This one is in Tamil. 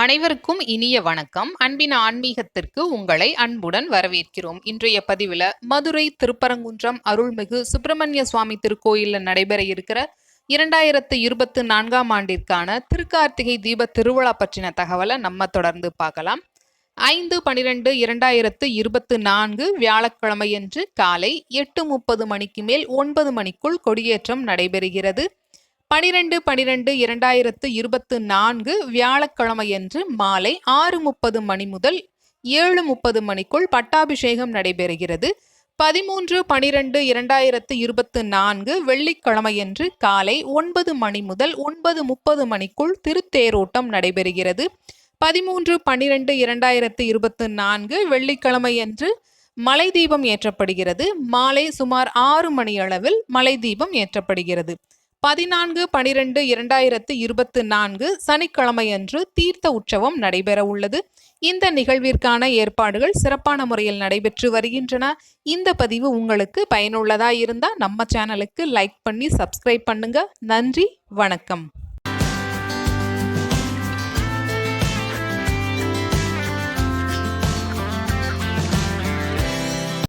அனைவருக்கும் இனிய வணக்கம். அன்பின் ஆன்மீகத்திற்கு உங்களை அன்புடன் வரவேற்கிறோம். இன்றைய பதிவில் மதுரை திருப்பரங்குன்றம் அருள்மிகு சுப்பிரமணிய சுவாமி திருக்கோயிலில் நடைபெற இருக்கிற இரண்டாயிரத்து இருபத்து நான்காம் ஆண்டிற்கான திருக்கார்த்திகை தீப திருவிழா பற்றின தகவலை நம்ம தொடர்ந்து பார்க்கலாம். ஐந்து பனிரெண்டு இரண்டாயிரத்து இருபத்து நான்கு வியாழக்கிழமையன்று காலை எட்டு முப்பது மணிக்கு மேல் ஒன்பது மணிக்குள் கொடியேற்றம் நடைபெறுகிறது. பனிரெண்டு பனிரெண்டு இரண்டாயிரத்து இருபத்து நான்கு வியாழக்கிழமையன்று மாலை ஆறு முப்பது மணி முதல் ஏழு முப்பது மணிக்குள் பட்டாபிஷேகம் நடைபெறுகிறது. பதிமூன்று பனிரெண்டு இரண்டாயிரத்து இருபத்து நான்கு வெள்ளிக்கிழமையன்று காலை ஒன்பது மணி முதல் ஒன்பது முப்பது மணிக்குள் திருத்தேரோட்டம் நடைபெறுகிறது. பதிமூன்று பன்னிரெண்டு இரண்டாயிரத்து இருபத்து நான்கு வெள்ளிக்கிழமையன்று மலை தீபம் ஏற்றப்படுகிறது. மாலை சுமார் ஆறு மணி அளவில் மலை தீபம் ஏற்றப்படுகிறது. பதினான்கு பனிரெண்டு இரண்டாயிரத்து இருபத்து நான்கு சனிக்கிழமையன்று தீர்த்த உற்சவம் நடைபெற உள்ளது. இந்த நிகழ்விற்கான ஏற்பாடுகள் சிறப்பான முறையில் நடைபெற்று வருகின்றன. இந்த பதிவு உங்களுக்கு பயனுள்ளதாக இருந்தால் நம்ம சேனலுக்கு லைக் பண்ணி சப்ஸ்கிரைப் பண்ணுங்க. நன்றி வணக்கம்.